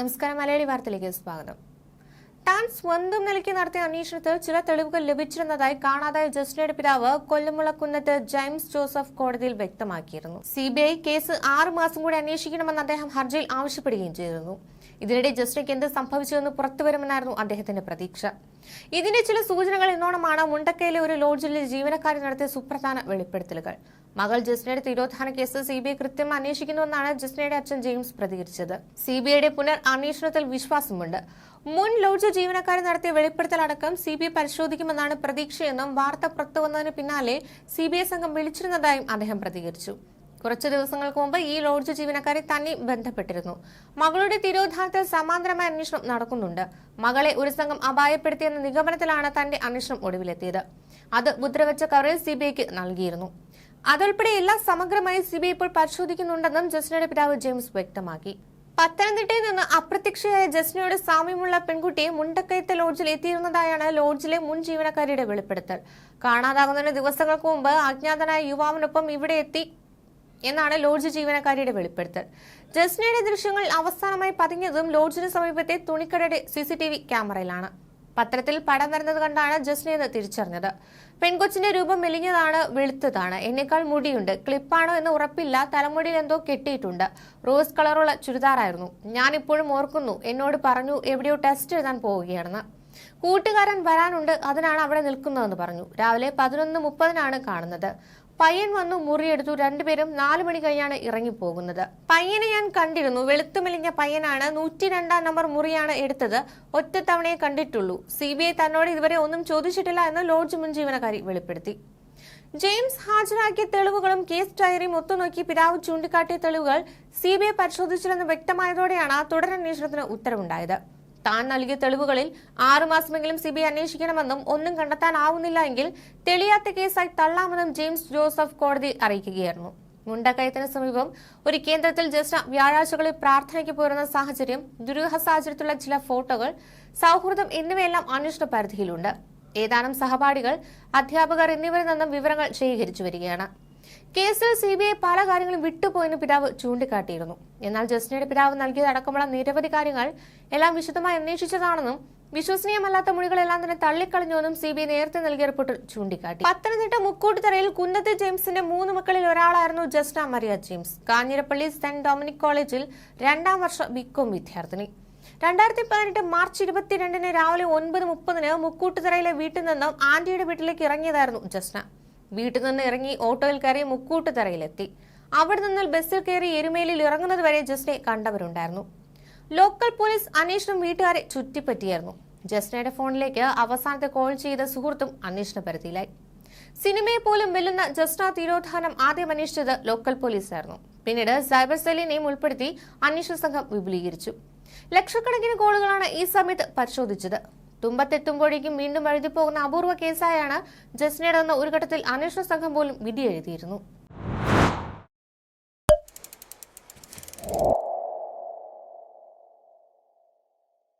നമസ്കാരം മലയാളി വാർത്തയിലേക്ക് സ്വാഗതം. താൻ സ്വന്തം നിലയ്ക്ക് നടത്തിയ അന്വേഷണത്തിൽ ചില തെളിവുകൾ ലഭിച്ചിരുന്നതായി കാണാതായ ജസ്റ്റിനയുടെ പിതാവ് കൊല്ലമുളക്കുന്നത്ത് ജെയിംസ് ജോസഫ് കോടതിയിൽ വ്യക്തമാക്കിയിരുന്നു. സിബിഐ കേസ് ആറു മാസം കൂടി അന്വേഷിക്കണമെന്ന് അദ്ദേഹം ഹർജിയിൽ ആവശ്യപ്പെടുകയും ചെയ്തിരുന്നു. ഇതിനിടെ ജസ്റ്റിനയ്ക്ക് എന്ത് സംഭവിച്ചുവെന്ന് പുറത്തുവരുമെന്നായിരുന്നു അദ്ദേഹത്തിന്റെ പ്രതീക്ഷ. ഇതിന്റെ ചില സൂചനകൾ എന്നോണമാണ് മുണ്ടക്കയിലെ ഒരു ലോഡ്ജിലെ ജീവനക്കാരി നടത്തിയ സുപ്രധാന വെളിപ്പെടുത്തലുകൾ. മകൾ ജസ്നയുടെ തിരോധാന കേസ് സി ബി ഐ കൃത്യം അന്വേഷിക്കുന്നുവെന്നാണ് ജസ്നയുടെ അച്ഛൻ ജെയിംസ് പ്രതികരിച്ചത്. സി ബി ഐയുടെ പുനർ അന്വേഷണത്തിൽ വിശ്വാസമുണ്ട്. മുൻ ലോഡ്ജ് ജീവനക്കാരൻ നടത്തിയ വെളിപ്പെടുത്തലടക്കം സി ബി ഐ പരിശോധിക്കുമെന്നാണ് പ്രതീക്ഷയെന്നും വാർത്ത പുറത്തുവന്നതിന് പിന്നാലെ സി ബി ഐ സംഘം വിളിച്ചിരുന്നതായും അദ്ദേഹം പ്രതികരിച്ചു. കുറച്ചു ദിവസങ്ങൾക്ക് മുമ്പ് ഈ ലോഡ്ജ് ജീവനക്കാരെ തന്നെ ബന്ധപ്പെട്ടിരുന്നു. മകളുടെ തിരോധാനത്തിൽ സമാന്തരമായ അന്വേഷണം നടക്കുന്നുണ്ട്. മകളെ ഒരു സംഘം അപായപ്പെടുത്തിയെന്ന നിഗമനത്തിലാണ് തന്റെ അന്വേഷണം ഒടുവിലെത്തിയത്. അത് മുദ്രവെച്ച കവറിൽ സി ബി ഐക്ക് നൽകിയിരുന്നു. അതുൾപ്പെടെ എല്ലാ സമഗ്രമായി സി ബി ഐ ഇപ്പോൾ പരിശോധിക്കുന്നുണ്ടെന്നും ജസ്നയുടെ പിതാവ് ജെയിംസ് വ്യക്തമാക്കി. പത്തനംതിട്ടയിൽ നിന്ന് അപ്രത്യക്ഷയായ ജസ്നയുടെ സാമ്യമുള്ള പെൺകുട്ടിയെ മുണ്ടക്കയത്തെ ലോഡ്ജിൽ എത്തിയിരുന്നതായാണ് ലോഡ്ജിലെ മുൻ ജീവനക്കാരിയുടെ വെളിപ്പെടുത്തൽ. കാണാതാകുന്നതിന് ദിവസങ്ങൾക്ക് മുമ്പ് അജ്ഞാതനായ യുവാവിനൊപ്പം ഇവിടെ എത്തി എന്നാണ് ലോഡ്ജ് ജീവനക്കാരിയുടെ വെളിപ്പെടുത്തൽ. ജസ്നയുടെ ദൃശ്യങ്ങൾ അവസാനമായി പതിഞ്ഞതും ലോഡ്ജിന് സമീപത്തെ തുണിക്കടയുടെ സി സി ടി വി ക്യാമറയിലാണ്. പത്രത്തിൽ പടം വരുന്നത് കണ്ടാണ് ജസ്നയെന്ന് തിരിച്ചറിഞ്ഞത്. പെൺകൊച്ചിന്റെ രൂപം മെലിഞ്ഞതാണ് വെളുത്തതാണ്. എന്നേക്കാൾ മുടിയുണ്ട്. ക്ലിപ്പാണോ എന്ന് ഉറപ്പില്ല. തലമുടിയിൽ എന്തോ കെട്ടിയിട്ടുണ്ട്. റോസ് കളറുള്ള ചുരിദാറായിരുന്നു. ഞാൻ ഇപ്പോഴും ഓർക്കുന്നു. എന്നോട് പറഞ്ഞു എവിടെയോ ടെസ്റ്റ് എഴുതാൻ പോവുകയാണെന്ന്. കൂട്ടുകാരൻ വരാനുണ്ട്. അതിനാണ് അവിടെ നിൽക്കുന്നതെന്ന് പറഞ്ഞു. രാവിലെ പതിനൊന്ന് മുപ്പതിനാണ് കാണുന്നത്. പയ്യൻ വന്നു മുറിയെടുത്തു. രണ്ടുപേരും നാലു മണി കഴിഞ്ഞാണ് ഇറങ്ങിപ്പോകുന്നത്. പയ്യനെ ഞാൻ കണ്ടിരുന്നു. വെളുത്തുമെലിഞ്ഞ പയ്യനാണ് നൂറ്റി രണ്ടാം നമ്പർ മുറിയാണ് എടുത്തത്. ഒറ്റ തവണയെ കണ്ടിട്ടുള്ളൂ. സി ബി ഐ തന്നോട് ഇതുവരെ ഒന്നും ചോദിച്ചിട്ടില്ല എന്ന് ലോഡ്ജ് മുൻ ജീവനക്കാരി വെളിപ്പെടുത്തി. ജെയിംസ് ഹാജരാക്കിയ തെളിവുകളും കേസ് ഡയറിയും ഒത്തുനോക്കി പിതാവ് ചൂണ്ടിക്കാട്ടിയ തെളിവുകൾ സി ബി ഐ പരിശോധിച്ചില്ലെന്ന് വ്യക്തമായതോടെയാണ് തുടരന്വേഷണത്തിന് ഉത്തരവുണ്ടായത്. താൻ നൽകിയ തെളിവുകളിൽ ആറുമാസമെങ്കിലും സി ബി ഐ അന്വേഷിക്കണമെന്നും ഒന്നും കണ്ടെത്താനാവുന്നില്ല എങ്കിൽ തെളിയാത്ത കേസായി തള്ളാമെന്നും ജെയിംസ് ജോസഫ് കോടതി അറിയിക്കുകയായിരുന്നു. മുണ്ടക്കയത്തിന് സമീപം ഒരു കേന്ദ്രത്തിൽ ജസ്റ്റ് വ്യാഴാഴ്ചകളിൽ പ്രാർത്ഥനയ്ക്ക് പോരുന്ന സാഹചര്യം ദുരൂഹ സാഹചര്യത്തിലുള്ള ചില ഫോട്ടോകൾ സൗഹൃദം എന്നിവയെല്ലാം അന്വേഷണ പരിധിയിലുണ്ട്. ഏതാനും സഹപാഠികൾ അധ്യാപകർ എന്നിവരിൽ നിന്നും വിവരങ്ങൾ ശേഖരിച്ചു വരികയാണ്. കേസിൽ സി ബി ഐ പല കാര്യങ്ങളും വിട്ടുപോയെന്ന് പിതാവ് ചൂണ്ടിക്കാട്ടിയിരുന്നു. എന്നാൽ ജസ്റ്റിനയുടെ പിതാവ് നൽകിയതടക്കമുള്ള നിരവധി കാര്യങ്ങൾ എല്ലാം വിശദമായി അന്വേഷിച്ചതാണെന്നും വിശ്വസനീയമല്ലാത്ത മൊഴികളെല്ലാം തന്നെ തള്ളിക്കളഞ്ഞുവെന്നും സി ബി ഐ നേരത്തെ നൽകിയ റിപ്പോർട്ടിൽ ചൂണ്ടിക്കാട്ടി. പത്തനംതിട്ട മുക്കൂട്ടുതറയിൽ കുന്നത്ത് ജെയിംസിന്റെ മൂന്ന് മക്കളിൽ ഒരാളായിരുന്നു Jasna Maria James. Kanjirappally saint Dominic കോളേജിൽ രണ്ടാം വർഷ ബികോം വിദ്യാർത്ഥിനി. രണ്ടായിരത്തി പതിനെട്ട് മാർച്ച് ഇരുപത്തിരണ്ടിന് രാവിലെ ഒൻപത് മുപ്പതിന് മുക്കൂട്ടുതറയിലെ വീട്ടിൽ നിന്നും ആന്റിയുടെ വീട്ടിലേക്ക് ഇറങ്ങിയതായിരുന്നു ജസ്ന. വീട്ടിൽ നിന്ന് ഇറങ്ങി ഓട്ടോയിൽ കയറി മുക്കൂട്ടുതറയിലെത്തി. അവിടെ നിന്ന് ബസ്സിൽ കയറി എരുമേലിയിൽ ഇറങ്ങുന്നത് വരെ ജസ്നെ കണ്ടവരുണ്ടായിരുന്നു. ലോക്കൽ പോലീസ് അന്വേഷണം വീട്ടുകാരെ ചുറ്റിപ്പറ്റിയായിരുന്നു. ജസ്നയുടെ ഫോണിലേക്ക് അവസാനത്തെ കോൾ ചെയ്ത സുഹൃത്തും അന്വേഷണ പരിധിയിലായി. സിനിമയെ പോലും വെല്ലുന്ന ജസ്ന തിരോധാനം ആദ്യം അന്വേഷിച്ചത് ലോക്കൽ പോലീസായിരുന്നു. പിന്നീട് സൈബർ സെല്ലിനെയും ഉൾപ്പെടുത്തി അന്വേഷണ സംഘം വിപുലീകരിച്ചു. ലക്ഷക്കണക്കിന് കോളുകളാണ് ഈ സമയത്ത് പരിശോധിച്ചത്. തുമ്പത്തെത്തുമ്പോഴേക്കും വീണ്ടും എഴുതിപ്പോകുന്ന അപൂർവ കേസായാണ് ജസ്നയുടെ ഒരു ഘട്ടത്തിൽ അന്വേഷണ സംഘം പോലും വിധി എഴുതിയിരുന്നു